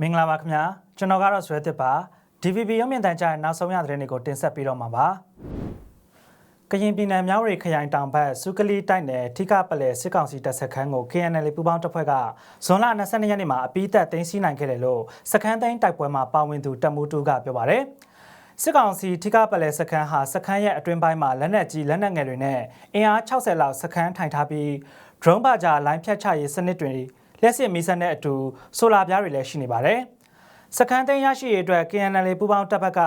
မင်္ဂလာပါခင်ဗျာကျွန်တော်ကတော့ဇွဲသစ်ပါ DVB ရုပ်မြင်သံကြားရဲ့နောက်ဆုံးရသတင်းတွေကိုတင်ဆက်ပေးတော့မှာပါကရင်ပြည်နယ်မြောက်ရီခရိုင်တောင်ဘက်စုကလီတိုက်နယ်ထိကပလဲစစ်ကောင်စီတပ်စခန်းကို KNL ပူးပေါင်းတပ်ဖွဲ့ကဇွန်လ22ရက်နေ့မှာအပိသက်သိမ်းဆည်းနိုင်ခဲ့တယ်လို့စခန်းသိမ်းတိုက်ပွဲမှာပါဝင်သူတပ်မှုတူကပြောပါတယ် စစ်ကောင်စီထိကပလဲစခန်းဟာစခန်းရဲ့အတွင်းပိုင်းမှာလက်နက်ကြီးလက်နက်ငယ်တွေနဲ့အင်အား60လောက်စခန်းထိုင်ထားပြီး drone ပါဂျာလိုင်းဖြတ်ချရေးစနစ်တွေလျှက်စစ်မီးစက်နဲ့အတူဆိုလာပြားတွေလည်းရှိနေပါတယ်။စခန်းသိမ်းရရှိရေးအတွက် KNL ပူးပေါင်းတပ်ဘက်က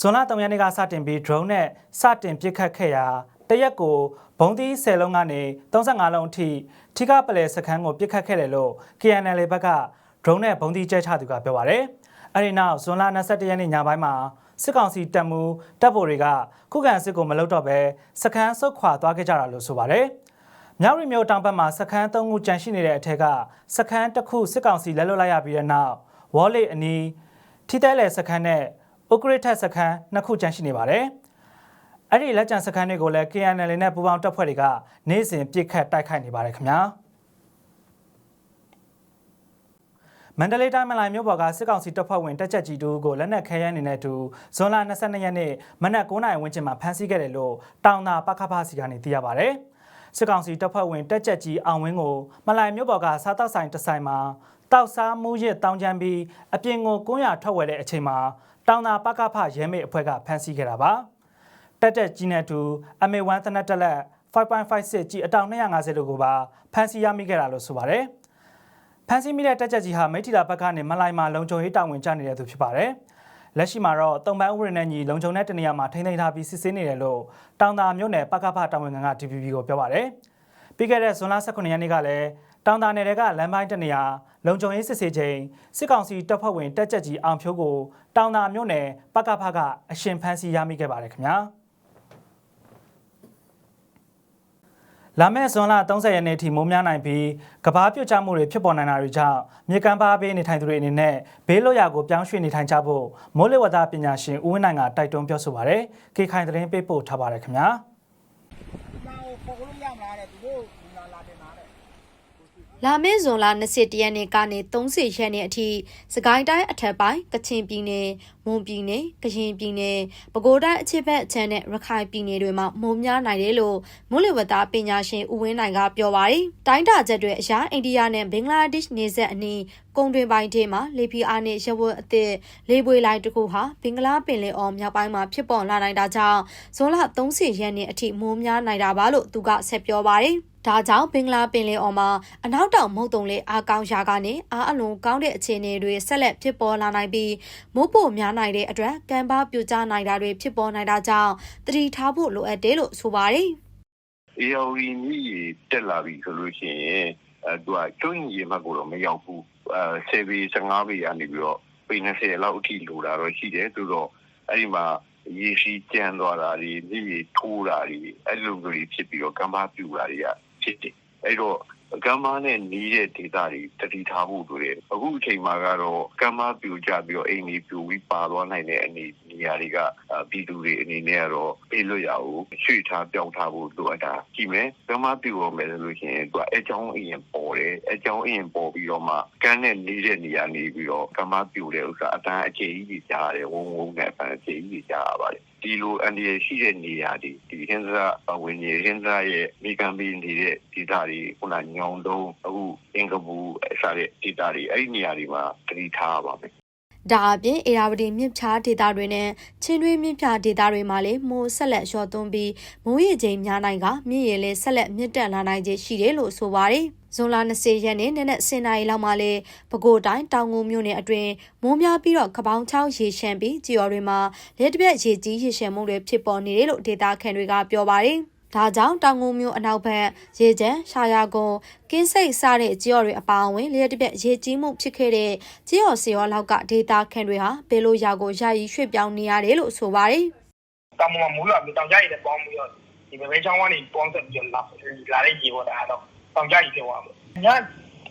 ဇွန်လ3ရက်နေ့ကစတင်ပြီး drone နဲ့စတင်ပစ်ခတ်ခဲ့ရာတရက်ကိုဘုံသီး10လုံးကနေ35လုံးအထိထိကပလဲစခန်းကိုပစ်ခတ်ခဲ့တယ်လို့ KNL ဘက်က drone နဲ့ဘုံသီးကျဲချသူကပြောပါတယ်။အဲဒီနောက်ဇွန်လ22ရက်နေ့ညပိုင်းမှာ စစ်ကောင်စီတပ်မှုတပ်ဗိုလ်တွေကခုခံစစ်ကိုမလုပ်တော့ဘဲစခန်းဆုတ်ခွာသွားခဲ့ကြတာလို့ဆိုပါတယ်။မြောက်ရီမျိုးတောင်ဘက်မှာစခန်း၃ခုကျန်ရှိနေတဲ့အထက်ကစခန်းတစ်ခုစစ်ကောင်စီလက်လွတ်လိုက်ရပြီးတဲ့နောက်ဝေါ်လီအနီးထိတဲလေစခန်းနဲ့ဥကရစ်ထက်စခန်းနှစ်ခုကျန်ရှိနေပါတယ်။အဲ့ဒီလက်ကျန်စခန်းတွေကိုလည်း KNL နဲ့ပူးပေါင်းတပ်ဖွဲ့တွေကနေ့စဉ်ပစ်ခတ်တိုက်ခိုက်နေပါတယ်ခင်ဗျာ။ မန္တလေးတိုင်းမလိုင်မြို့ပေါ်ကစစ်ကောင်စီတပ်ဖွဲ့ဝင်တက်ချက်ကြီးတူကိုလက်နက်ခဲယမ်းနေတဲ့အတူဇွန်လ22ရက်နေ့မနက်9:00နာရီဝန်းကျင်မှာဖမ်းဆီးခဲ့တယ်လို့တောင်သာပခဖစီကနေသိရပါဗျ။စစ်ကောင်စီတပ်ဖွဲ့ဝင်တက်ချက်ကြီးအောင်ဝင်းကိုမလိုင်မြို့ပေါ်ကစားတောက်ဆိုင်တစ်ဆိုင်မှာတောက်စားမှုရစ်တောင်းချမ်းပြီးအပြင်ကို900ထွက်ဝယ်တဲ့အချိန်မှာတောင်သာပကဖရဲမေအဖွဲ့ကဖမ်းဆီးခဲ့တာပါတက်တက်ကြီးနဲ့အတူ MA1 တနက်တက်လက်5.56ကြီးအတောင်250လို့ကိုပါဖမ်းဆီးရမိခဲ့တာလို့ဆိုပါတယ် ဖမ်းဆီးမိတဲ့တက်ချက်ကြီးဟာမိထီလာဘက်ကနေမလိုင်မှာလုံခြုံရေးတာဝန်ကျနေတဲ့သူဖြစ်ပါတယ်လက်ရှိမှာတော့တုံပန်းဥပဒေနဲ့ညီလုံခြုံတဲ့တနေရာမှာထိန်းသိမ်းထားပြီးစစ်ဆေးနေတယ်လို့တောင်သာမြို့နယ်ပကဖတာဝန်ခံက DPP ကိုပြောပါတယ်ပြီးခဲ့တဲ့ဇွန်လ18ရက်နေ့ကလည်းတောင်တာနယ်တွေကလမ်းပိုင်းတနေရာလုံခြုံရေးစစ်ဆေးချိန်စစ်ကောင်စီတပ်ဖွဲ့ဝင်တက်ကြက်ကြီးအောင်ဖြိုးကိုတောင်တာမြို့နယ်ပကဖကအရှင်ဖမ်းဆီးရမိခဲ့ပါတယ်ခင်ဗျာ လာမယ့်ဇွန်လ30ရက်နေ့ထိမိုးများနိုင်ပြီးကဘာပြုတ်ကျမှုတွေဖြစ်ပေါ်နိုင်တာတွေကြောင့်မြေကမ်းပါဘေးနေထိုင်သူတွေအနေနဲ့ဘေးလွတ်ရာကိုပြောင်းရွှေ့နေထိုင်ကြဖို့မိုးလေဝသပညာရှင်ဦးဝင်းနိုင်ကတိုက်တွန်းပြောဆိုပါရယ်။ခေခိုင်သတင်းပေးပို့ထားပါတယ်ခင်ဗျာ။ပေါ်လို့ရမလားတဲ့သူတို့လာလာတင်လာတဲ့ လာမင်းဇွန်လ21ရက်နေ့ကနေ30ရက်နေ့အထိစကိုင်းတိုင်းအထက်ပိုင်းကချင်ပြည်နယ်မွန်ပြည်နယ်ကရင်ပြည်နယ်ပဲခူးတိုင်းအချစ်ဘက်အချမ်းနဲ့ရခိုင်ပြည်နယ်တွေမှာမိုးများနိုင်တယ်လို့မိုးလေဝသပညာရှင်ဦးဝင်းနိုင်ကပြောပါတယ်။တိုင်းတာချက်တွေအရာအိန္ဒိယနဲ့ဘင်္ဂလားဒေ့ရှ်နေဆက်အနီးကုန်းတွင်ပိုင်းထဲမှာလေပြင်းအားနဲ့ရဝတ်အသစ်လေပွေလိုင်းတစ်ခုဟာဘင်္ဂလားပင်လယ်အော်မြောက်ပိုင်းမှာဖြစ်ပေါ်လာနိုင်တာကြောင့်ဇွန်လ30ရက်နေ့အထိမိုးများနိုင်တာပါလို့သူကဆက်ပြောပါတယ်။ ဒါကြောင့်ဘင်္ဂလားပင်လယ်အော်မှာအနောက်တောင်မုတ်တုံလေးအားကောင်းရာကနေအားအလွန်ကောင်းတဲ့အခြေအနေတွေဆက်လက်ဖြစ်ပေါ်လာနိုင်ပြီးမိုးပိုများနိုင်တဲ့အတွက်ကံပါပြိုကျနိုင်တာတွေဖြစ်ပေါ်နိုင်တာကြောင့်တတိထားဖို့လိုအပ်တယ်လို့ဆိုပါတယ် AOE မြည်တက်လာပြီဆိုလို့ရှိရင်အဲသူကကျွန်းရေမှတ်ကိုတော့မရောက်ဘူးအဲ10ပေ15ပေကနေပြီးတော့ပေ20လောက်အထိလိုတာတော့ရှိတယ်ဆိုတော့အဲ့ဒီမှာရေရှိကျန်သွားတာတွေမြည်ထိုးတာတွေအဲ့လိုမျိုးတွေဖြစ်ပြီးတော့ကမ္ဘာပြူတာတွေကဖြစ်တယ် အဲ့တော့ကမ္ဘာနဲ့နေတဲ့ဒေတာတွေတတိထားဖို့လိုတယ်အခုအချိန်မှာကတော့ကမ္ဘာပြူကြပြီးတော့အိမ်ကြီးပြူပြီးပါသွားနိုင်တဲ့အနေနေရာတွေကပြည်သူတွေအနေနဲ့ကတော့ပြေးလွတ်ရအောင်ရွှေ့ထားပြောင်းထားဖို့လိုအပ်တာကြည့်မယ်ကမ္ဘာပြူရမယ်ဆိုလို့ရှိရင်သူကအကြောင်းအရင်ပေါ်တယ်အကြောင်းအရင်ပေါ်ပြီးတော့မှကန်းနဲ့နေတဲ့နေရာနေပြီးတော့ကမ္ဘာပြူတဲ့ဥစ္စာအတန်းအခြေကြီးကြီးကြားရတယ်ဝုန်းဝုန်းနဲ့အပန်းအခြေကြီးကြီးကြားရပါတယ် ဒီလိုအန်ဒီရရှိတဲ့နေရာတွေဒီဟင်းစားပဝင်ကြီးဟင်းစားရဲ့မိကံပီနေတဲ့ဒေသတွေခုနညောင်တုံးအခုအင်္ဂပူအစားတဲ့ဒေသတွေအဲ့ဒီနေရာတွေမှာတတိထားပါမယ်ဒါအပြင်အေရာဝတီမြစ်ဖြားဒေသတွေနဲ့ချင်းတွင်းမြစ်ဖြားဒေသတွေမှာလည်းမိုးဆက်လက်လျှော့သွန်းပြီးမိုးရေချိန်များနိုင်ကမြစ်ရေလည်းဆက်လက်မြင့်တက်လာနိုင်ခြင်းရှိတယ်လို့ဆိုပါတယ်။ ဇွန်လ20ရက်နေ့နနက်10:00နာရီလောက်မှာလည်းပဲခူးတိုင်းတောင်ငူမြို့နယ်အတွင်းမိုးများပြီးတော့ကပောင်းချောင်းရေရှမ်းပြီးကြေော်တွေမှာလက်တစ်ပြက်ရေကြီးရေရှမ်းမှုတွေဖြစ်ပေါ်နေတယ်လို့ဒေတာခန်တွေကပြောပါတယ်။ဒါကြောင့်တောင်ငူမြို့အနောက်ဘက်ရေချမ်းရှာယာကုန်းကင်းစိတ်စတဲ့ကြော်တွေအပါအဝင်လျက်တစ်ပြက်ရေကြီးမှုဖြစ်ခဲ့တဲ့ကြော်စီရောလောက်ကဒေတာခန်တွေဟာဘယ်လိုရာကိုယာယီရွှေ့ပြောင်းနေရတယ်လို့ဆိုပါတယ်တောင်ပေါ်မှာမူလာပြီးတောင်ကြရည်နဲ့ပေါင်းပြီးတော့ဒီဘဲချောင်းကနေပေါင်းဆက်ပြီးတော့လာလာတဲ့ရေပေါ်တာတော့ တောင်ကြရည်ပြောရမှာည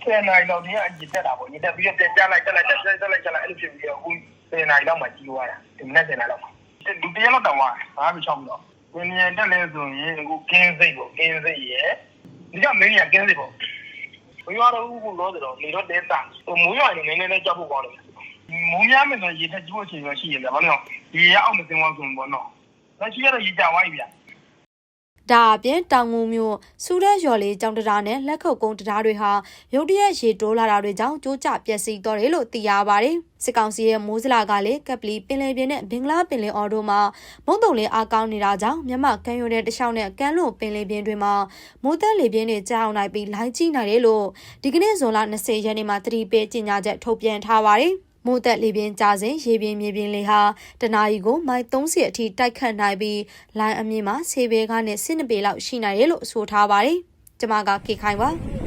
10နာရီလောက်တည်းအကြည့်တက်တာပေါ့ညတက်ပြီးတော့တက်လိုက်တက်လိုက်တက်လိုက်တက်လိုက်တက်လိုက်အဲ့လိုဖြစ်ပြီးတော့အခု10နာရီလောက်မှကြီးသွားတာဒီမနေ့10နာရီလောက်မှဒီတရက်လောက်တောင်သွားဘာမှမချောင်းဘူးတော့ဝင်းမြန်တက်လဲဆိုရင်အခုကင်းစိတ်ပေါ့ကင်းစိတ်ရယ်ဒီကမင်းကြီးကကင်းစိတ်ပေါ့မရွာတော့ဘူးလို့ဆိုတော့လေတော့တဲတာဟိုမိုးရွာနေနေနေကြောက်ဖို့ကောင်းတယ်မိုးများမယ်ဆိုရေထက်ကျိုးအချိန်ရရှိရတယ်ဘာလို့လဲရေရအောင်မစင်ဝါဆိုဘောနော်လက်ရှိရတော့ရေကြဝိုင်းဗျာ ဒါအပြင်တောင်ငူမြို့စူရက်ရော်လေးကြောင်တရားနဲ့လက်ခုပ်ကုန်းတရားတွေဟာရုတ်တရက်ရေတိုးလာတာတွေကြောင့်ကျိုးကျပျက်စီးတော့တယ်လို့သိရပါတယ်။စစ်ကောင်စီရဲ့မိုးစလာကလည်းကပလီပင်လယ်ပြင်နဲ့ဘင်္ဂလားပင်လယ်အော်တို့မှာမုန်တုံလင်းအားကောင်းနေတာကြောင့်မြမကမ်းရိုးတဲ့တခြားနဲ့ကမ်းလွန်ပင်လယ်ပြင်တွေမှာမိုးသက်လေပြင်းတွေကြောက်နိုင်ပြီးလိုင်းကြီးနိုင်တယ်လို့ဒီကနေ့ဇွန်လ20ရက်နေ့မှာသတိပေးကြေညာချက်ထုတ်ပြန်ထားပါတယ်။ မိုးသက်လေပြင်းကြစဉ်ရေပြင်းမြေပြင်းလေဟာတနာရီကိုမိုင်30အထိတိုက်ခတ်နိုင်ပြီးလိုင်းအမြင့်မှာဆေးဘေးကနေ12ပေလောက်ရှိနိုင်တယ်လို့ဆိုထားပါတယ်။ကျွန်မကခေခိုင်ပါ။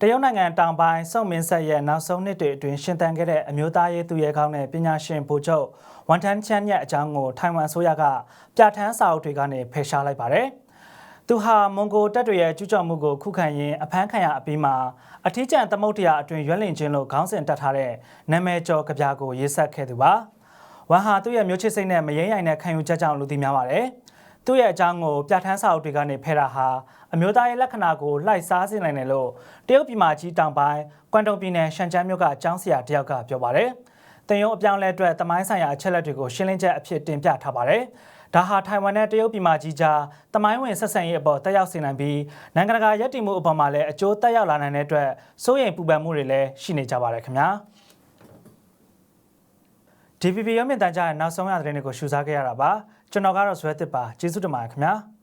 တရုတ်နိုင်ငံတောင်ပိုင်းစုံမင်းဆက်ရဲ့နောက်ဆုံးနှစ်တွေအတွင်းရှင်သန်ခဲ့တဲ့အမျိုးသားရေးသူရဲကောင်းတဲ့ပညာရှင်ဗိုလ်ချုပ်ဝန်ထမ်းချမ်းရဲ့အကြောင်းကိုထိုင်ဝမ်အစိုးရကပြဋ္ဌာန်းစာအုပ်တွေကနေဖယ်ရှားလိုက်ပါတယ်။ သူဟာမွန်ဂိုတပ်တွေရဲ့ကျူးကျော်မှုကိုခုခံရင်းအဖမ်းခံရအပြီးမှာအထီးကျန်သမုတ်တရားအတွင်ရွက်လင်ချင်းလို့ခေါင်းစဉ်တက်ထားတဲ့နာမည်ကျော်ကြပြာကိုရေးဆက်ခဲ့သူပါ။ဝမ်ဟာသူ့ရဲ့မျိုးချစ်စိတ်နဲ့မယိမ့်ရိုင်တဲ့ခံယူချက်ကြောင့်လူသိများပါတယ်။သူ့ရဲ့အကြောင်းကိုပြဋ္ဌာန်းစာအုပ်တွေကနေဖယ်တာဟာအမျိုးသားရဲ့လက္ခဏာကိုလှိုက်စားစေနိုင်တယ်လို့တရုတ်ပြည်မှာကြီးတောင်ပိုင်းကွမ်တုံပြည်နယ်ရှန်ကျန်းမြို့ကအကြောင်းဆရာတယောက်ကပြောပါတယ်။ တင်ယုံအပြောင်းအလဲအတွက်တမိုင်းဆိုင်ရာအချက်လက်တွေကိုရှင်းလင်းချက်အဖြစ်တင်ပြထားပါတယ်။ဒါဟာထိုင်ဝမ်နဲ့တရုတ်ပြည်မှာကြီးကြားတမိုင်းဝင်ဆက်ဆံရေးအပေါ်တက်ရောက်စေနိုင်ပြီးနိုင်ငံတကာရည်တည်မှုအပေါ်မှာလည်းအကျိုးတက်ရောက်လာနိုင်တဲ့အတွက်စိုးရိမ်ပူပန်မှုတွေလည်းရှိနေကြပါတယ်ခင်ဗျာ။ DVB ရုံးမြင့်တန်ကြားရဲ့နောက်ဆုံးရသတင်းတွေကိုရှုစားခဲ့ရတာပါကျွန်တော်ကတော့ဇွဲတစ်ပါကျေးဇူးတင်ပါတယ်ခင်ဗျာ။